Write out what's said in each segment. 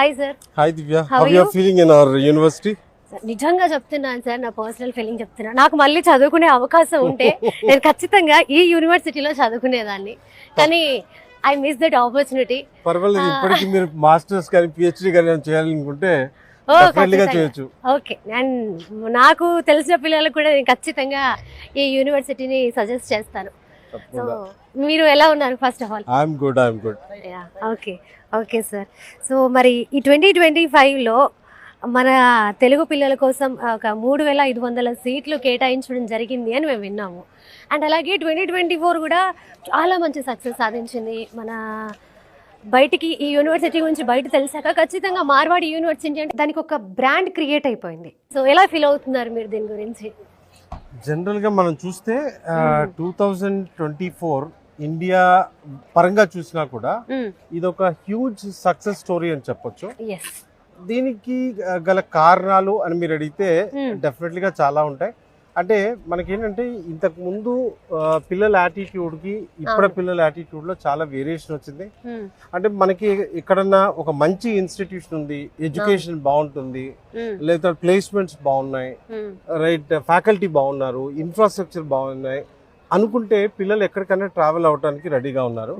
Hi sir hi Divya how you? Feeling in our university నిజంగా చెప్తున్నాను sir నా personal feeling చెప్తున్నా నాకు మళ్ళీ చదువుకునే అవకాశం ఉంటే నేను ఖచ్చితంగా ఈ యూనివర్సిటీలో చదువుకునేదాన్ని. కానీ ఐ మిస్ దట్ ఆపర్చునిటీ పర్వాలేదు. ఇప్పటికి మీరు మాస్టర్స్ కానీ పిహెచ్డి కానీ చేయాలనుకుంటే. చేయొచ్చు. ఓకే అండ్ నాకు తెలిసిన పిల్లలకు కూడా నేను ఖచ్చితంగా ఈ యూనివర్సిటీని సజెస్ట్ చేస్తాను. సో మీరు ఎలా ఉన్నారు first of all I'm good I'm good okay okay sir so మరి ఈ ట్వంటీ ట్వంటీ ఫైవ్లో మన తెలుగు పిల్లల కోసం ఒక మూడు వేల ఐదు వందల సీట్లు కేటాయించడం జరిగింది అని మేము విన్నాము. అండ్ అలాగే ట్వంటీ ట్వంటీ ఫోర్ కూడా చాలా మంచి సక్సెస్ సాధించింది. మన బయటికి ఈ యూనివర్సిటీ గురించి బయట తెలిసాక ఖచ్చితంగా మార్వాడి యూనివర్సిటీ అంటే దానికి ఒక బ్రాండ్ క్రియేట్ అయిపోయింది. సో ఎలా ఫీల్ అవుతున్నారు మీరు దీని గురించి? జనరల్గా మనం చూస్తే two thousand twenty four India పరంగా చూసినా కూడా ఇది ఒక హ్యూజ్ సక్సెస్ స్టోరీ అని చెప్పొచ్చు. దీనికి గల కారణాలు అని మీరు అడిగితే Hmm. డెఫినెట్లీ గా చాలా ఉంటాయి. అంటే మనకేంటంటే ఇంతకు ముందు పిల్లల యాటిట్యూడ్కి ఇప్పుడ. పిల్లల యాటిట్యూడ్లో చాలా వేరియేషన్ వచ్చింది. అంటే మనకి ఎక్కడన్నా ఒక మంచి ఇన్స్టిట్యూషన్ ఉంది ఎడ్యుకేషన్ బాగుంటుంది లేదా ప్లేస్మెంట్స్ బాగున్నాయి రైట్ ఫ్యాకల్టీ బాగున్నారు ఇన్ఫ్రాస్ట్రక్చర్ బాగున్నాయి అనుకుంటే పిల్లలు ఎక్కడికైనా ట్రావెల్ అవడానికి రెడీగా ఉన్నారు.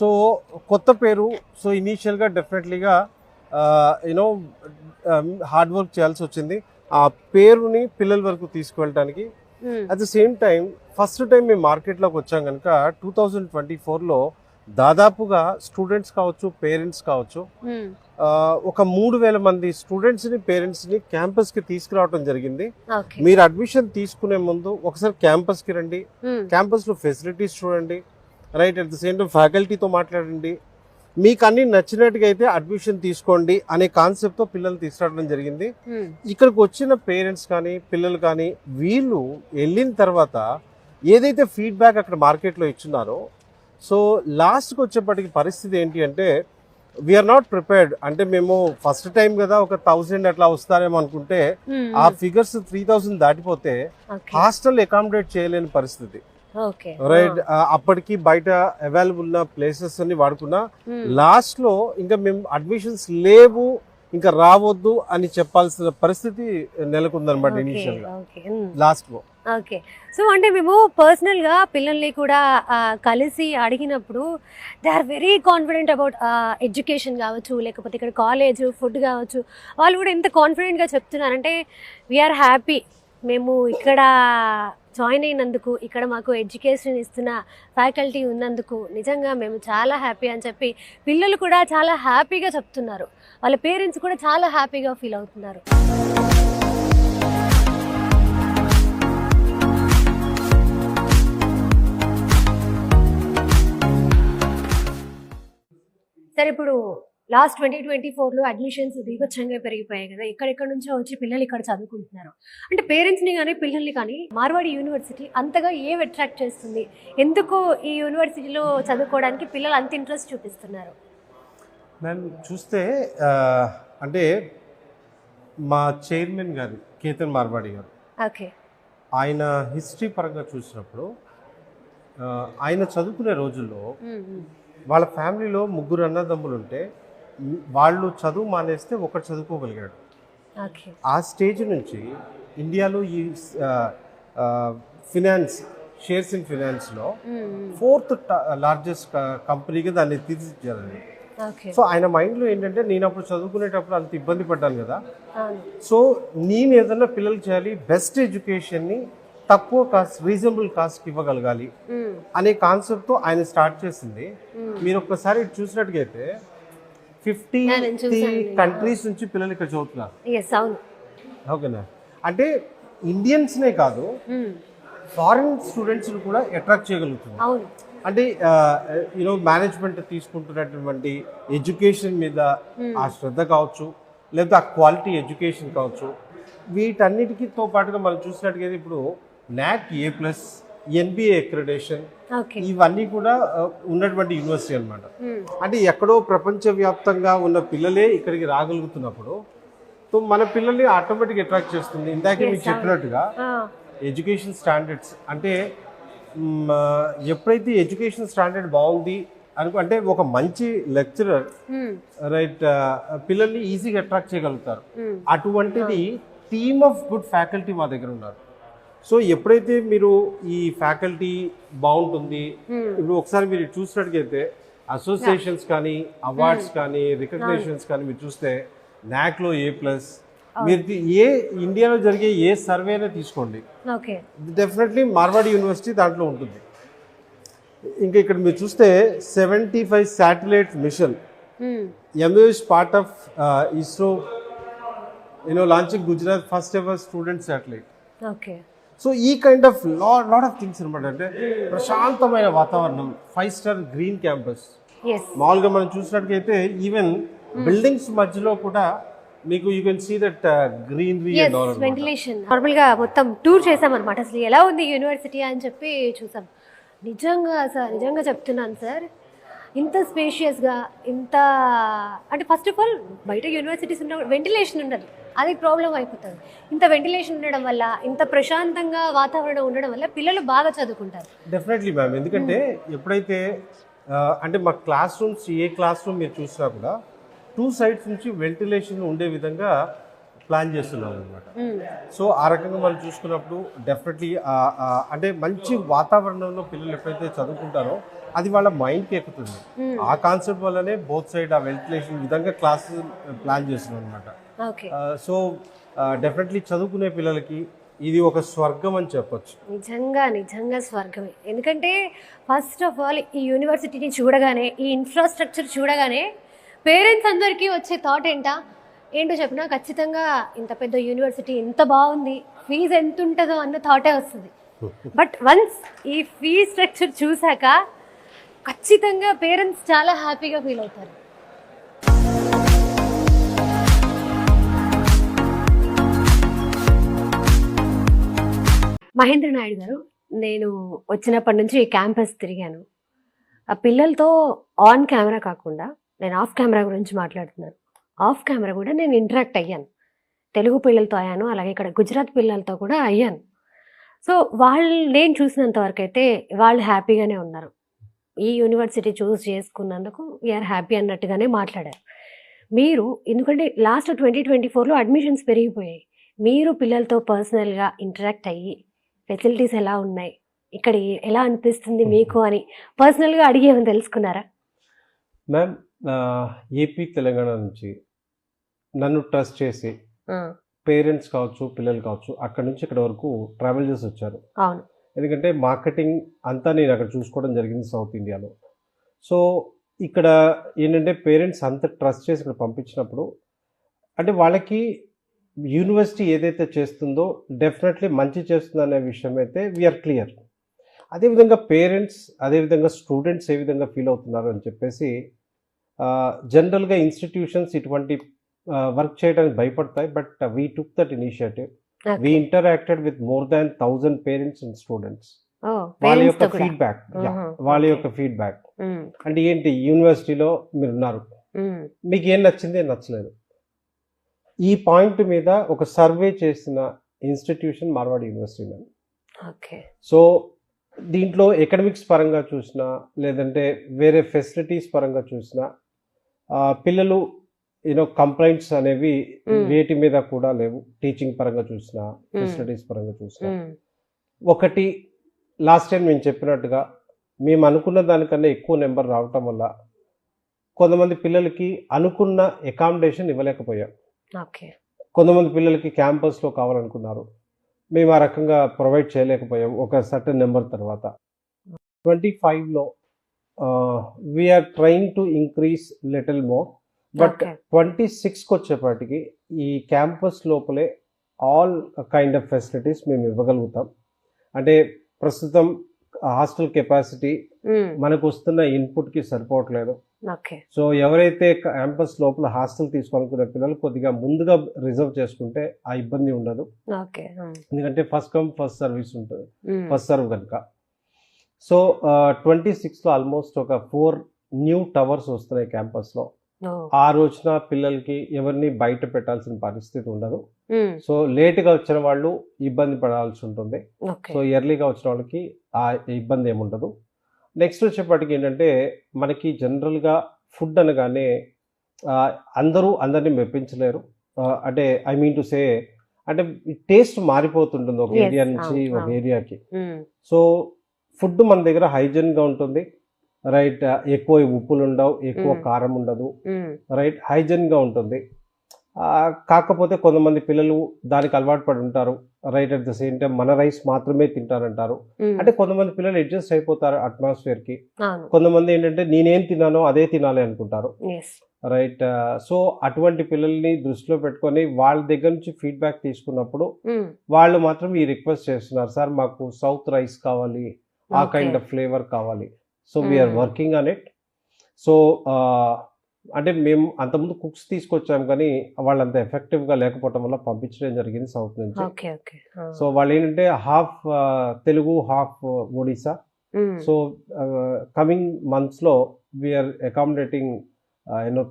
సో కొత్త పేరు సో ఇనీషియల్గా డెఫినెట్లీగా యూనో హార్డ్ వర్క్ చేయాల్సి వచ్చింది. ఆ పేరుని పిల్లల వరకు తీసుకువెళ్ళడానికి Mm. At the same time first time మేము మార్కెట్లోకి వచ్చాం కనుక టూ థౌజండ్ ట్వంటీ ఫోర్లో దాదాపుగా స్టూడెంట్స్ కావచ్చు పేరెంట్స్ కావచ్చు ఒక మూడు వేల మంది స్టూడెంట్స్ని పేరెంట్స్ని క్యాంపస్కి తీసుకురావడం జరిగింది. మీరు అడ్మిషన్ తీసుకునే ముందు ఒకసారి క్యాంపస్కి రండి. Mm. క్యాంపస్లో ఫెసిలిటీస్ చూడండి. Right at the same time ఫ్యాకల్టీతో మాట్లాడండి. మీకు అన్ని నచ్చినట్టుగా అయితే అడ్మిషన్ తీసుకోండి అనే కాన్సెప్ట్తో పిల్లలు తీసుకురావడం జరిగింది Mm. ఇక్కడికి వచ్చిన పేరెంట్స్ కానీ పిల్లలు కానీ వీళ్ళు వెళ్ళిన తర్వాత ఏదైతే ఫీడ్బ్యాక్ అక్కడ మార్కెట్లో ఇచ్చున్నారో సో లాస్ట్కి వచ్చేప్పటికి పరిస్థితి ఏంటి అంటే వీఆర్ నాట్ ప్రిపేర్డ్ అంటే మేము ఫస్ట్ టైం కదా ఒక థౌజండ్ అట్లా వస్తారేమో అనుకుంటే Mm. ఆ ఫిగర్స్ త్రీ థౌజండ్ దాటిపోతే హాస్టల్ అకామిడేట్ చేయలేని పరిస్థితి రైట్ అప్పటికి బయట అవైలబుల్ ఉన్న ప్లేసెస్ అన్ని వాడుకున్నా. లాస్ట్లో ఇంకా మేము అడ్మిషన్స్ లేవు ఇంకా రావద్దు అని చెప్పాల్సిన పరిస్థితి నెలకొందనమాట ఇనీషియల్గా. లాస్ట్లో ఓకే. సో అంటే మేము పర్సనల్గా పిల్లల్ని కూడా కలిసి అడిగినప్పుడు they are very confident about education కావచ్చు లేకపోతే ఇక్కడ కాలేజ్ ఫుడ్ కావచ్చు. వాళ్ళు కూడా ఎంత కాన్ఫిడెంట్గా చెప్తున్నారంటే వీఆర్ హ్యాపీ మేము ఇక్కడ జాయిన్ అయినందుకు ఇక్కడ మాకు ఎడ్యుకేషన్ ఇస్తున్న ఫ్యాకల్టీ ఉన్నందుకు నిజంగా మేము చాలా హ్యాపీ అని చెప్పి పిల్లలు కూడా చాలా హ్యాపీగా చెప్తున్నారు. వాళ్ళ పేరెంట్స్ కూడా చాలా హ్యాపీగా ఫీల్ అవుతున్నారు. సరే ఇప్పుడు లాస్ట్ ట్వంటీ ట్వంటీ ఫోర్లో అడ్మిషన్స్ బీభత్సంగా పెరిగిపోయాయి కదా. ఎక్కడెక్కడ నుంచో వచ్చి పిల్లలు ఇక్కడ చదువుకుంటున్నారు. అంటే పేరెంట్స్ని కానీ పిల్లల్ని కానీ మార్వాడి యూనివర్సిటీ అంతగా ఏం అట్రాక్ట్ చేస్తుంది? ఎందుకు ఈ యూనివర్సిటీలో చదువుకోవడానికి పిల్లలు అంత ఇంట్రెస్ట్ చూపిస్తున్నారు? మేము చూస్తే అంటే మా చైర్మన్ గారు కేతన్ మార్వాడి గారు ఓకే. ఆయన హిస్టరీ పరంగా చూసినప్పుడు ఆయన చదువుకునే రోజుల్లో వాళ్ళ ఫ్యామిలీలో ముగ్గురు అన్నదమ్ములు ఉంటే వాళ్ళు చదువు మానేస్తే ఒకటి చదువుకోగలిగాడు. ఆ స్టేజ్ నుంచి ఇండియాలో ఈ ఫినాన్స్ షేర్స్ ఇన్ ఫినాన్స్లో ఫోర్త్ లార్జెస్ట్ కంపెనీగా దాన్ని తీర్చిదిద్దారని. ఓకే. సో ఆయన మైండ్లో ఏంటంటే నేను అప్పుడు చదువుకునేటప్పుడు అంత ఇబ్బంది పడ్డాను కదా. సో నేను ఏదైనా పిల్లలకి చేయాలి బెస్ట్ ఎడ్యుకేషన్ని తక్కువ కాస్ట్ రీజనబుల్ కాస్ట్కి ఇవ్వగలగాలి. అనే కాన్సెప్ట్తో ఆయన స్టార్ట్ చేసింది. మీరు ఒక్కసారి చూసినట్టుగైతే ఫిఫ్టీ. కంట్రీస్ నుంచి పిల్లలు ఇక్కడ చదువుతున్నారు. ఓకేనా అంటే ఇండియన్స్నే కాదు. ఫారిన్ స్టూడెంట్స్ని కూడా అట్రాక్ట్ చేయగలుగుతుంది అవును. అంటే యూనో మేనేజ్మెంట్ తీసుకుంటున్నటువంటి ఎడ్యుకేషన్ మీద ఆ శ్రద్ధ కావచ్చు లేదా ఆ క్వాలిటీ ఎడ్యుకేషన్ కావచ్చు వీటన్నిటికీతో పాటుగా మనం చూసినట్టుగా ఇప్పుడు నాక్ ఏ ప్లస్ ఎన్బిఏ అక్రిడేషన్ ఇవన్నీ కూడా ఉన్నటువంటి యూనివర్సిటీ అన్నమాట. మ్మ్. అంటే ఎక్కడో ప్రపంచవ్యాప్తంగా ఉన్న పిల్లలే ఇక్కడికి రాగలుగుతున్నప్పుడు సో మన పిల్లల్ని ఆటోమేటిక్ అట్రాక్ట్ చేస్తుంది. ఇందాకే మీకు చెప్పినట్టుగా ఎడ్యుకేషన్ స్టాండర్డ్స్ అంటే ఎప్పుడైతే ఎడ్యుకేషన్ స్టాండర్డ్ బాగుంది అనుకో అంటే ఒక మంచి లెక్చరర్ రైట్ పిల్లల్ని ఈజీగా అట్రాక్ట్ చేయగలుగుతారు. అటువంటిది టీమ్ ఆఫ్ గుడ్ ఫ్యాకల్టీ మా దగ్గర ఉన్నారు. సో ఎప్పుడైతే మీరు ఈ ఫ్యాకల్టీ బాగుంటుంది ఇప్పుడు ఒకసారి మీరు చూసినట్టుగైతే అసోసియేషన్స్ కానీ అవార్డ్స్ కానీ రికగ్నేషన్స్ కానీ మీరు చూస్తే నాక్లో ఏ ప్లస్ మీరు ఏ ఇండియాలో జరిగే ఏ సర్వే అయినా తీసుకోండి. డెఫినెట్లీ మార్వాడి యూనివర్సిటీ దాంట్లో ఉంటుంది. ఇంకా ఇక్కడ మీరు చూస్తే seventy five satellite mission MAS part of ISRO you know launching Gujarat first ever student satellite okay so ఈ kind of lot lot of things అనమాట. అంటే ప్రశాంతమైన వాతావరణం ఫైవ్ స్టార్ గ్రీన్ క్యాంపస్ మామూలుగా మనం చూసినట్టుగైతే ఈవెన్ బిల్డింగ్స్ మధ్యలో కూడా మీకు you can see that greenery ventilation నార్మల్గా మొత్తం టూర్ చేసాం అనమాట అసలు ఎలా ఉంది యూనివర్సిటీ అని చెప్పి చూసాం. నిజంగా సార్ నిజంగా చెప్తున్నాను సార్. ఇంత spacious గా ఇంత అంటే ఫస్ట్ ఆఫ్ ఆల్ బయట యూనివర్సిటీస్ ఉన్న వెంటిలేషన్ ఉండదు. అది ప్రాబ్లం అయిపోతుంది. ఇంత వెంటిలేషన్ ఉండడం వల్ల ఇంత ప్రశాంతంగా వాతావరణం ఉండడం వల్ల పిల్లలు బాగా చదువుకుంటారు. డెఫినెట్లీ మ్యామ్ ఎందుకంటే ఎప్పుడైతే ఆ, అంటే మా క్లాస్ రూమ్స్ ఏ క్లాస్ రూమ్ మీరు చూసినా కూడా టూ సైడ్స్ నుంచి వెంటిలేషన్ ఉండే విధంగా ప్లాన్ చేస్తున్నాం అనమాట సో ఆ రకంగా మనం చూసుకున్నప్పుడు డెఫినెట్లీ అంటే మంచి వాతావరణంలో పిల్లలు ఎప్పుడైతే చదువుకుంటారో అది వాళ్ళ మైండ్కి ఎక్కుతుంది. ఆ కాన్సెప్ట్ వల్లనే బోత్ సైడ్ ఆ వెంటిలేషన్ విధంగా క్లాసెస్ ప్లాన్ చేస్తున్నాం అనమాట సో డెఫినెట్లీ చదువుకునే పిల్లలకి ఇది ఒక స్వర్గం అని చెప్పొచ్చు. నిజంగా నిజంగా స్వర్గమే. ఎందుకంటే ఫస్ట్ ఆఫ్ ఆల్ ఈ యూనివర్సిటీని చూడగానే ఈ ఇన్ఫ్రాస్ట్రక్చర్ చూడగానే పేరెంట్స్ అందరికీ వచ్చే థాట్ ఏంటా? ఏంటో చెప్పినా? ఖచ్చితంగా ఇంత పెద్ద యూనివర్సిటీ ఎంత బాగుంది ఫీజు ఎంత ఉంటుందో అన్న థాటే వస్తుంది. బట్ వన్స్ ఈ ఫీ స్ట్రక్చర్ చూశాక ఖచ్చితంగా పేరెంట్స్ చాలా హ్యాపీగా ఫీల్ అవుతారు. మహేంద్ర నాయుడు గారు నేను వచ్చినప్పటి నుంచి క్యాంపస్ తిరిగాను. ఆ పిల్లలతో ఆన్ కెమెరా కాకుండా నేను ఆఫ్ కెమెరా గురించి మాట్లాడుతున్నాను. ఆఫ్ కెమెరా కూడా నేను ఇంటరాక్ట్ అయ్యాను. తెలుగు పిల్లలతో అయ్యాను అలాగే ఇక్కడ గుజరాత్ పిల్లలతో కూడా అయ్యాను. సో వాళ్ళు నేను చూసినంత వరకు అయితే వాళ్ళు హ్యాపీగానే ఉన్నారు. ఈ యూనివర్సిటీ చూస్ చేసుకున్నందుకు వీఆర్ హ్యాపీ అన్నట్టుగానే మాట్లాడారు. మీరు ఎందుకంటే లాస్ట్ ట్వంటీ ట్వంటీ ఫోర్లో అడ్మిషన్స్ పెరిగిపోయాయి. మీరు పిల్లలతో పర్సనల్గా ఇంటరాక్ట్ అయ్యి ఫెసిలిటీస్ ఎలా ఉన్నాయి? ఇక్కడ ఎలా అనిపిస్తుంది మీకు అని పర్సనల్గా అడిగి ఏమైనా తెలుసుకున్నారా? మ్యామ్ ఏపీ తెలంగాణ నుంచి నన్ను ట్రస్ట్ చేసి పేరెంట్స్ కావచ్చు పిల్లలు కావచ్చు అక్కడ నుంచి ఇక్కడ వరకు ట్రావెల్ చేసి వచ్చారు. అవును. ఎందుకంటే మార్కెటింగ్ అంతా నేను అక్కడ చూసుకోవడం జరిగింది సౌత్ ఇండియాలో. సో ఇక్కడ ఏంటంటే పేరెంట్స్ అంత ట్రస్ట్ చేసి ఇక్కడ పంపించినప్పుడు అంటే వాళ్ళకి యూనివర్సిటీ ఏదైతే చేస్తుందో డెఫినెట్లీ మంచి చేస్తుంది అనే విషయం అయితే వీఆర్ క్లియర్ అదేవిధంగా పేరెంట్స్ అదేవిధంగా స్టూడెంట్స్ ఏ విధంగా ఫీల్ అవుతున్నారు అని చెప్పేసి జనరల్గా ఇన్స్టిట్యూషన్స్ ఇటువంటి వర్క్ చేయడానికి భయపడతాయి. But we took that initiative we interacted with more than thousand parents and students వాళ్ళ యొక్క ఫీడ్బ్యాక్ Mhm. వాళ్ళ. యొక్క ఫీడ్బ్యాక్ ఉమ్, అంటే ఏంటి? యూనివర్సిటీలో మీరు ఉన్నారు ఉమ్, మీకు ఏం నచ్చింది? ఏం నచ్చలేదు. ఈ పాయింట్ మీద ఒక సర్వే చేసిన institution Marwadi university ma'am. Okay. So దీంట్లో ఎకడమిక్స్ పరంగా చూసినా లేదంటే వేరే ఫెసిలిటీస్ పరంగా చూసినా పిల్లలు యూనో కంప్లైంట్స్ అనేవి. వేటి మీద కూడా లేవు. టీచింగ్ పరంగా చూసినా ఫెసిలిటీస్ పరంగా చూసినా. ఒకటి లాస్ట్ టైం నేను చెప్పినట్టుగా మేము అనుకున్న దానికన్నా ఎక్కువ నెంబర్ రావటం వల్ల కొంతమంది పిల్లలకి అనుకున్న అకామిడేషన్ ఇవ్వలేకపోయాం. కొంతమంది పిల్లలకి క్యాంపస్లో కావాలనుకున్నారు. మేము ఆ రకంగా ప్రొవైడ్ చేయలేకపోయాం ఒక సర్టన్ నెంబర్ తర్వాత. ట్వంటీ ఫైవ్లో we are trying to increase little more but. Twenty సిక్స్కి వచ్చేపాటికి ఈ క్యాంపస్ లోపలే ఆల్ కైండ్ ఆఫ్ ఫెసిలిటీస్ మేము ఇవ్వగలుగుతాం. అంటే ప్రస్తుతం హాస్టల్ కెపాసిటీ మనకు వస్తున్న ఇన్పుట్కి సరిపోవట్లేదు. సో ఎవరైతే క్యాంపస్ లోపల హాస్టల్ తీసుకోవాలనుకునే పిల్లలు కొద్దిగా ముందుగా రిజర్వ్ చేసుకుంటే ఆ ఇబ్బంది ఉండదు. ఎందుకంటే ఫస్ట్ కమ్ ఫస్ట్ సర్వీస్ ఉంటుంది. ఫస్ట్ సర్వ్ కనుక. సో ట్వంటీ సిక్స్లో ఆల్మోస్ట్ ఒక ఫోర్ న్యూ టవర్స్ వస్తున్నాయి క్యాంపస్లో. ఆ రోజున పిల్లలకి ఎవరిని బయట పెట్టాల్సిన పరిస్థితి ఉండదు. సో లేట్గా వచ్చిన వాళ్ళు ఇబ్బంది పడాల్సి ఉంటుంది. సో ఎర్లీగా వచ్చిన వాళ్ళకి ఆ ఇబ్బంది ఏముండదు. నెక్స్ట్ వచ్చేప్పటికి ఏంటంటే మనకి జనరల్గా ఫుడ్ అనగానే అందరూ అందరినీ మెప్పించలేరు అంటే ఐ మీన్ టు సే అంటే టేస్ట్ మారిపోతుంటుంది ఒక ఏరియా నుంచి ఒక. ఏరియాకి. సో ఫుడ్ మన దగ్గర హైజీన్గా ఉంటుంది రైట్ ఎక్కువ ఉప్పులు ఉండవు ఎక్కువ. కారం ఉండదు. రైట్ హైజీన్గా ఉంటుంది కాకపోతే కొంతమంది పిల్లలు దానికి అలవాటు పడి ఉంటారు. Right at the same time మన రైస్ మాత్రమే తింటారంటారు. అంటే కొంతమంది పిల్లలు అడ్జస్ట్ అయిపోతారు అట్మాస్ఫియర్కి అవును. కొంతమంది ఏంటంటే నేనేం తిన్నానో అదే తినాలి అనుకుంటారు. రైట్ సో అటువంటి పిల్లల్ని దృష్టిలో పెట్టుకొని వాళ్ళ దగ్గర నుంచి ఫీడ్బ్యాక్ తీసుకున్నప్పుడు వాళ్ళు మాత్రం ఈ రిక్వెస్ట్ చేస్తున్నారు. సార్ మాకు సౌత్ రైస్ కావాలి. ఆ కైండ్ ఆఫ్ ఫ్లేవర్ కావాలి. So we are. Working on it so అంటే మేము అంతకుముందు కుక్స్ తీసుకొచ్చాం కానీ వాళ్ళు అంత ఎఫెక్టివ్గా లేకపోవడం వల్ల పంపించడం జరిగింది సౌత్ నుంచి. సో వాళ్ళు ఏంటంటే half Telugu half Odisha. So coming మంత్స్లో we are accommodating you know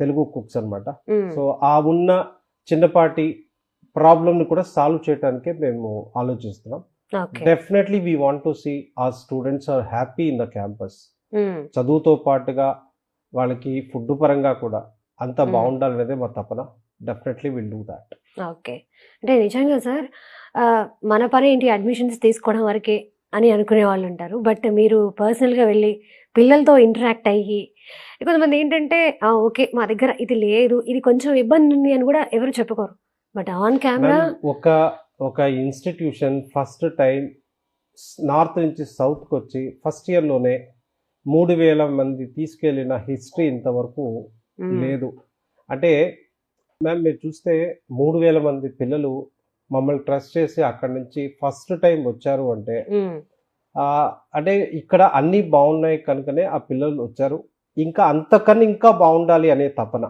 Telugu cooks అన్నమాట. సో ఆ ఉన్న చిన్నపాటి ప్రాబ్లమ్ని కూడా సాల్వ్ చేయడానికే మేము ఆలోచిస్తున్నాం. Definitely we want to see ఆ students are happy in the campus చదువుతో పాటుగా వాళ్ళకి ఫుడ్ పరంగా కూడా అంత. బాగుండాలనేదే మా తపన. Definitely will do that okay. అంటే నిజంగా సార్ మన పని ఏంటి? అడ్మిషన్స్ తీసుకోవడం వరకే అని అనుకునే వాళ్ళు ఉంటారు. బట్ మీరు పర్సనల్గా వెళ్ళి పిల్లలతో ఇంటరాక్ట్ అయ్యి కొంతమంది ఏంటంటే "ఆ, ఓకే మా దగ్గర ఇది లేదు ఇది కొంచెం ఇబ్బంది ఉంది అని కూడా ఎవరు చెప్పుకోరు. బట్ ఆన్ కెమెరా ఒక ఒక ఇన్స్టిట్యూషన్ ఫస్ట్ టైం నార్త్ నుంచి సౌత్కి వచ్చి ఫస్ట్ ఇయర్లోనే మూడు వేల మంది తీసుకెళ్ళిన హిస్టరీ ఇంతవరకు లేదు. అంటే మ్యామ్ మీరు చూస్తే మూడు వేల మంది పిల్లలు మమ్మల్ని ట్రస్ట్ చేసి అక్కడి నుంచి ఫస్ట్ టైం వచ్చారు అంటే అంటే ఇక్కడ అన్నీ బాగున్నాయి కనుకనే ఆ పిల్లలు వచ్చారు. ఇంకా అంతకన్నా ఇంకా బాగుండాలి అనే తపన.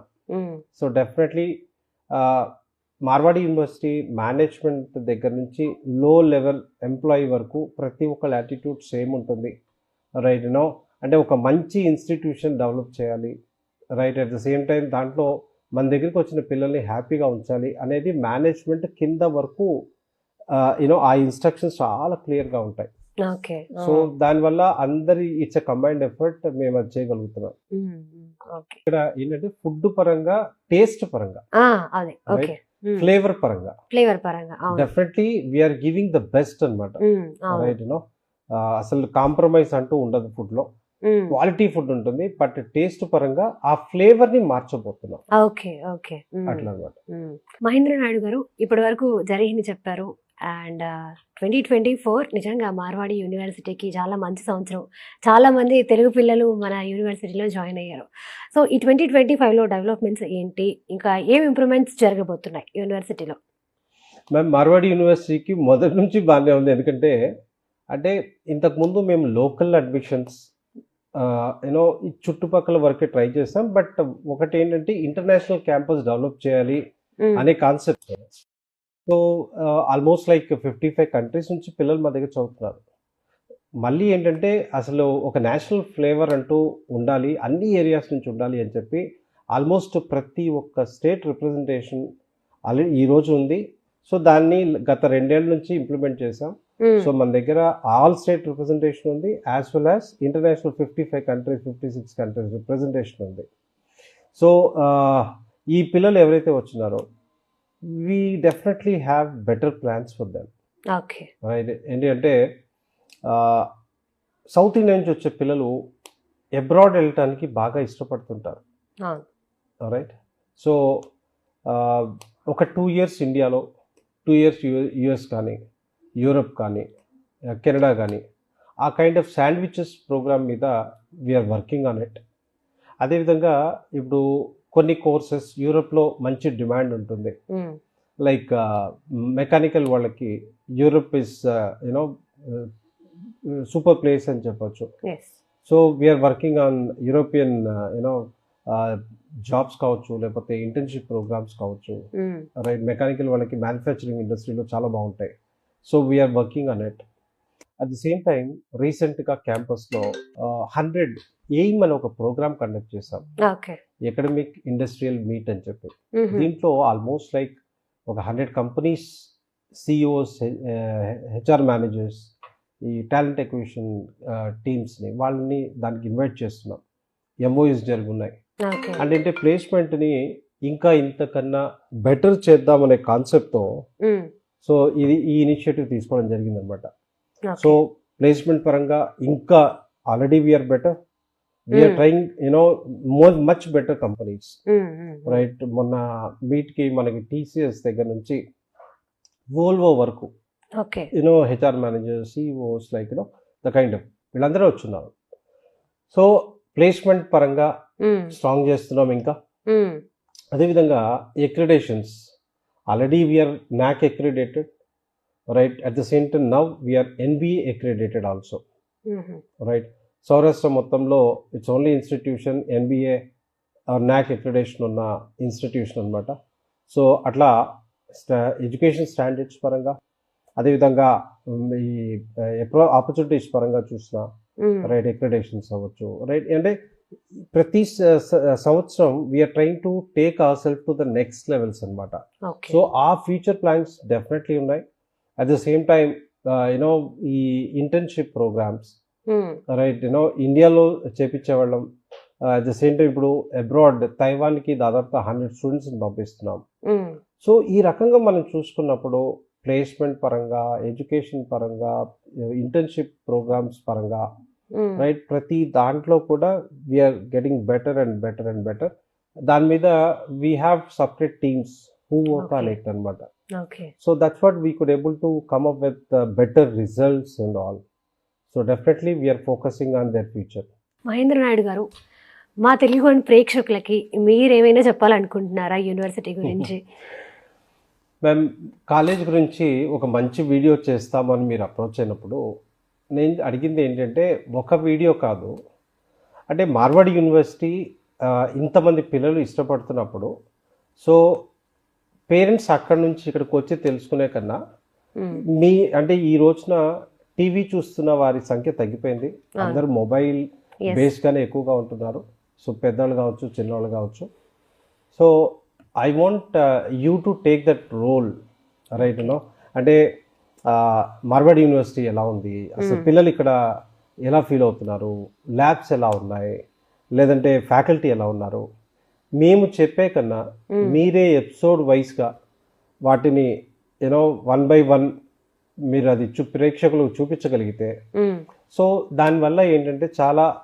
So definitely Marwadi university management దగ్గర నుంచి లో లెవెల్ ఎంప్లాయీ వరకు ప్రతి ఒక్కళ్ళ యాటిట్యూడ్ సేమ్ ఉంటుంది. రైట్ నో అంటే ఒక మంచి ఇన్స్టిట్యూషన్ డెవలప్ చేయాలి right? At the same time దాంట్లో మన దగ్గరికి వచ్చిన పిల్లల్ని హ్యాపీగా ఉంచాలి అనేది మేనేజ్మెంట్ కింద వరకు యూనో ఆ ఇన్స్ట్రక్షన్స్ చాలా క్లియర్గా ఉంటాయి. సో దానివల్ల అందరి ఇట్స్ ఎ కంబైన్డ్ ఎఫర్ట్ మేము అది చేయగలుగుతున్నాం. ఇక్కడ ఏంటంటే ఫుడ్ పరంగా టేస్ట్ పరంగా ఫ్లేవర్ పరంగా. ఫ్లేవర్ పరంగా definitely we are giving the best అనమాట రైట్ యూనో అసలు కాంప్రమైజ్ అంటూ ఉండదు ఫుడ్లో క్వాలిటీ ఫుడ్ ఉంటుంది బట్ టేస్ట్ పరంగా ఆ ఫ్లేవర్ని మార్చబోతున్నాం. Okay okay. ఉమ్. అట్లా అనమాట మ్మ్. మహేంద్ర నాయుడు గారు ఇప్పటి వరకు జరిగింది చెప్పారు. అండ్ ట్వంటీ ట్వంటీ ఫోర్ నిజంగా మార్వాడి యూనివర్సిటీకి చాలా మంచి సంవత్సరం. చాలా మంది తెలుగు పిల్లలు మన యూనివర్సిటీలో జాయిన్ అయ్యారు. సో ఈ ట్వంటీ ట్వంటీ ఫైవ్లో డెవలప్మెంట్స్ ఏంటి? ఇంకా ఏం ఇంప్రూవ్మెంట్స్ జరగబోతున్నాయి యూనివర్సిటీలో? మ్యామ్ మార్వాడి యూనివర్సిటీకి మొదటి నుంచి బాగానే ఉంది. ఎందుకంటే అంటే ఇంతకు ముందు మేము లోకల్ అడ్మిషన్స్ యూనో ఈ చుట్టుపక్కల వరకే ట్రై చేస్తాం బట్ ఒకటి ఏంటంటే ఇంటర్నేషనల్ క్యాంపస్ డెవలప్ చేయాలి. అనే concept so almost like fifty five countries నుంచి పిల్లలు మా దగ్గర చదువుతున్నారు మళ్ళీ ఏంటంటే అసలు ఒక నేషనల్ ఫ్లేవర్ అంటూ ఉండాలి అన్ని ఏరియాస్ నుంచి ఉండాలి అని చెప్పి ఆల్మోస్ట్ ప్రతి ఒక్క స్టేట్ రిప్రజెంటేషన్ ఆల్రెడీ ఈ రోజు ఉంది సో దాన్ని గత రెండేళ్ళ నుంచి ఇంప్లిమెంట్ చేసాం. సో మన దగ్గర ఆల్ స్టేట్ రిప్రజెంటేషన్ ఉంది as well as international fifty five countries fifty six countries representation ఉంది సో ఈ పిల్లలు ఎవరైతే వచ్చినారో we definitely have better plans for them okay right ఏంటి అంటే సౌత్ ఇండియా నుంచి వచ్చే పిల్లలు అబ్రాడ్ వెళ్ళటానికి బాగా ఇష్టపడుతుంటారు. రైట్ సో ఒక టూ ఇయర్స్ ఇండియాలో టూ ఇయర్స్ యుఎస్ కానీ యూరప్ కానీ కెనడా కానీ ఆ కైండ్ ఆఫ్ శాండ్విచెస్ ప్రోగ్రామ్ మీద we are working on it అదేవిధంగా ఇప్పుడు కొన్ని కోర్సెస్ యూరప్లో మంచి డిమాండ్ ఉంటుంది. లైక్ మెకానికల్ వాళ్ళకి Europe is you know super place అని చెప్పొచ్చు. So we are working on European you know jobs కావచ్చు లేకపోతే ఇంటర్న్షిప్ ప్రోగ్రామ్స్ కావచ్చు. రైట్ మెకానికల్ వాళ్ళకి మ్యానుఫ్యాక్చరింగ్ ఇండస్ట్రీలో చాలా బాగుంటాయి. So we are working on it at the same time రీసెంట్గా క్యాంపస్లో హండ్రెడ్ ఎయిమ్ అని ఒక programme conduct okay academic industrial meet అని చెప్పి. మ్మ్. దీంట్లో ఆల్మోస్ట్ లైక్ ఒక hundred companies CEOs HR managers ఈ టాలెంట్ ఎక్విజిషన్ టీమ్స్ని వాళ్ళని దానికి ఇన్వైట్ చేస్తున్నాం. ఎంఓయూస్ జరుగున్నాయి. ఓకే అంటే ప్లేస్మెంట్ని ఇంకా ఇంతకన్నా బెటర్ చేద్దామనే కాన్సెప్ట్తో సో ఇది ఈ ఇనిషియేటివ్ తీసుకోవడం జరిగింది అనమాట ఓకే. సో ప్లేస్మెంట్ పరంగా ఇంకా already we are better we are. Trying you know more much better companies right మొన్న మీట్కి మనకి టీసీఎస్ దగ్గర నుంచి వోల్వో వరకు you know HR manager CEOs like you know the kind of వీళ్ళందరూ వచ్చున్నారు. సో ప్లేస్మెంట్ పరంగా స్ట్రాంగ్ చేస్తున్నాం ఇంకా. ఉమ్, అదేవిధంగా accreditations already we are NAAC accredited right at the same time now we are NBA accredited also right Saurashtra మొత్తంలో it's only institution NBA NAAC accreditation ఉన్న institution అనమాట so అట్లా education standards పరంగా అదేవిధంగా ఈ ఎప్పుడో ఆపర్చునిటీస్ పరంగా చూసినా రైట్ ఎక్రిడేషన్స్ అవ్వచ్చు రైట్ అంటే ప్రతి సంవత్సరం we are trying to take our self to the next levels అనమాట సో ఆ ఫ్యూచర్ ప్లాన్స్ డెఫినెట్లీ ఉన్నాయి. At the same time you know ఈ internship programmes right you know ఇండియాలో చేపించేవాళ్ళం అట్ ద సేమ్ టైం ఇప్పుడు అబ్రాడ్ తైవాన్కి దాదాపుగా hundred స్టూడెంట్స్ని పంపిస్తున్నాం. సో ఈ రకంగా మనం చూసుకున్నప్పుడు ప్లేస్మెంట్ పరంగా ఎడ్యుకేషన్ పరంగా ఇంటర్న్షిప్ ప్రోగ్రామ్స్ పరంగా రైట్ ప్రతి దాంట్లో కూడా we are getting better and better and better దాని మీద we have separate teams who work on. It అనమాట okay so that's what we could able to come up with better results and all so definitely we are focusing on their future Mahendra Naidu garu మా తెలుగు ప్రేక్షకులకి మీరేమైనా చెప్పాలనుకుంటున్నారా university గురించి? మేము college గురించి ఒక మంచి video చేస్తామని మీరు అప్రోచ్ అయినప్పుడు నేను అడిగింది ఏంటంటే ఒక వీడియో కాదు. అంటే మార్వాడి యూనివర్సిటీ ఇంతమంది పిల్లలు ఇష్టపడుతున్నప్పుడు సో పేరెంట్స్ అక్కడి నుంచి ఇక్కడికి వచ్చి తెలుసుకునే కన్నా మీ అంటే ఈ రోజున టీవీ చూస్తున్న వారి సంఖ్య తగ్గిపోయింది. అందరూ మొబైల్. బేస్గానే ఎక్కువగా ఉంటున్నారు. సో పెద్దవాళ్ళు కావచ్చు చిన్నవాళ్ళు కావచ్చు. So I want you to take that role right no? అంటే మార్వాడి యూనివర్సిటీ ఎలా ఉంది? అసలు. పిల్లలు ఇక్కడ ఎలా ఫీల్ అవుతున్నారు? ల్యాబ్స్ ఎలా ఉన్నాయి? లేదంటే ఫ్యాకల్టీ ఎలా ఉన్నారు? మేము చెప్పే కన్నా. మీరే ఎపిసోడ్ వైస్గా వాటిని యూనో వన్ బై వన్ మీరు అది చూ ప్రేక్షకులకు చూపించగలిగితే. సో దానివల్ల ఏంటంటే చాలా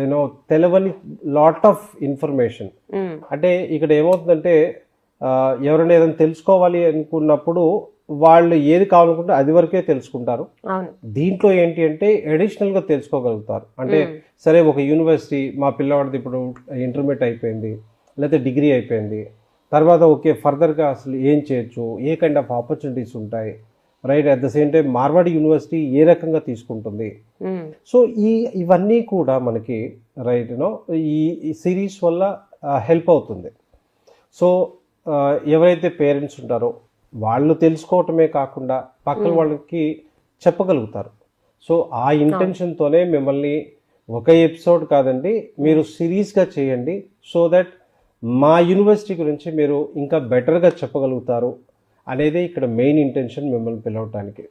యూనో తెలవని లాట్ ఆఫ్ ఇన్ఫర్మేషన్ అంటే ఇక్కడ ఏమవుతుందంటే ఎవరైనా ఏదైనా తెలుసుకోవాలి అనుకున్నప్పుడు వాళ్ళు ఏది కావాలనుకుంటే అది వరకే తెలుసుకుంటారు. దీంట్లో ఏంటి అంటే అడిషనల్గా తెలుసుకోగలుగుతారు. అంటే సరే ఒక యూనివర్సిటీ మా పిల్లవాడిది ఇప్పుడు ఇంటర్మీడియట్ అయిపోయింది లేకపోతే డిగ్రీ అయిపోయింది. తర్వాత ఓకే ఫర్దర్గా అసలు ఏం చేయొచ్చు? ఏ కైండ్ ఆఫ్ ఆపర్చునిటీస్ ఉంటాయి? Right at the same time Marwadi university ఏ రకంగా తీసుకుంటుంది? సో ఈ ఇవన్నీ కూడా మనకి రైట్ యూనో ఈ సిరీస్ వల్ల హెల్ప్ అవుతుంది. సో ఆ, ఎవరైతే పేరెంట్స్ ఉంటారో వాళ్ళు తెలుసుకోవటమే కాకుండా పక్కన Mm. వాళ్ళకి చెప్పగలుగుతారు. సో ఆ ఇంటెన్షన్తోనే మిమ్మల్ని ఒక ఎపిసోడ్ కాదండి మీరు సిరీస్గా చేయండి సో దట్ మా యూనివర్సిటీ గురించి మీరు ఇంకా బెటర్గా చెప్పగలుగుతారు అనేది ఇక్కడ మెయిన్ ఇంటెన్షన్ మిమ్మల్ని పిలవటానికి.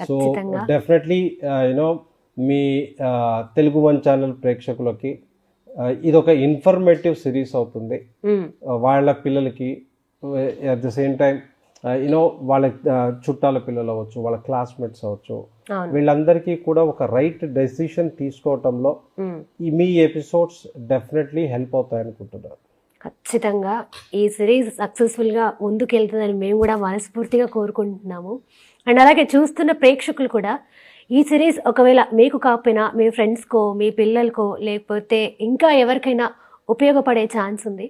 సో డెఫినెట్లీ యూనో మీ ఆ, తెలుగు వన్ ఛానల్ ప్రేక్షకులకి ఇది ఒక ఇన్ఫర్మేటివ్ సిరీస్ అవుతుంది. ఆ, వాళ్ళ పిల్లలకి at the same time you know వాళ్ళ చుట్టాల పిల్లలు అవ్వచ్చు వాళ్ళ క్లాస్మేట్స్ అవ్వచ్చు. వీళ్ళందరికీ కూడా ఒక రైట్ డెసిషన్ తీసుకోవటంలో మీ ఎపిసోడ్స్ డెఫినెట్లీ హెల్ప్ అవుతాయి అనుకుంటున్నాను ఖచ్చితంగా ఈ సిరీస్ సక్సెస్ఫుల్గా ముందుకెళ్తుందని మేము కూడా మనస్ఫూర్తిగా కోరుకుంటున్నాము. అండ్ అలాగే చూస్తున్న ప్రేక్షకులు కూడా ఈ సిరీస్ ఒకవేళ మీకు కాకపోయినా మీ ఫ్రెండ్స్కో మీ పిల్లలకో లేకపోతే ఇంకా ఎవరికైనా ఉపయోగపడే ఛాన్స్ ఉంది.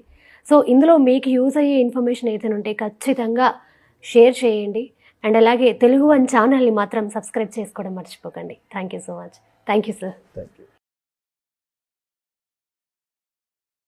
సో ఇందులో మీకు యూజ్ అయ్యే ఇన్ఫర్మేషన్ ఏదైనా ఉంటే ఖచ్చితంగా షేర్ చేయండి. అండ్ అలాగే తెలుగు వన్ ఛానల్ని మాత్రం సబ్స్క్రైబ్ చేసుకోవడం మర్చిపోకండి. Thank you so much. Thank you sir. Thank you.